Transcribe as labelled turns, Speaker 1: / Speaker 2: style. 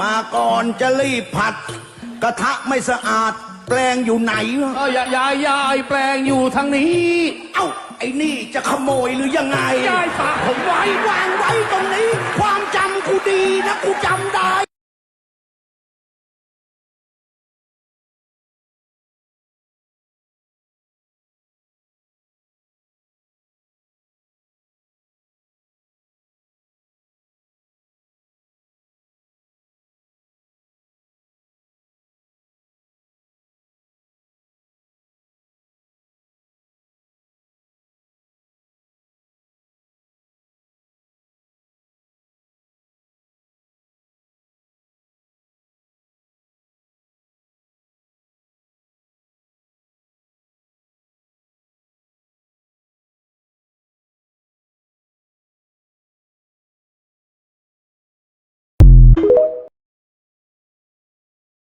Speaker 1: มาก่อนจะรีบผัด กระทะไม่สะอาด แปลงอยู่ไหนวะ
Speaker 2: เอ้ยยายยายแปลงอยู่ทางนี้
Speaker 1: เอ้า ไอ้นี่จะขโมยหรือยังไง
Speaker 2: ยายฝากผมไว้
Speaker 1: วางไว้ตรงนี้ ความจำกูดีนะกูจ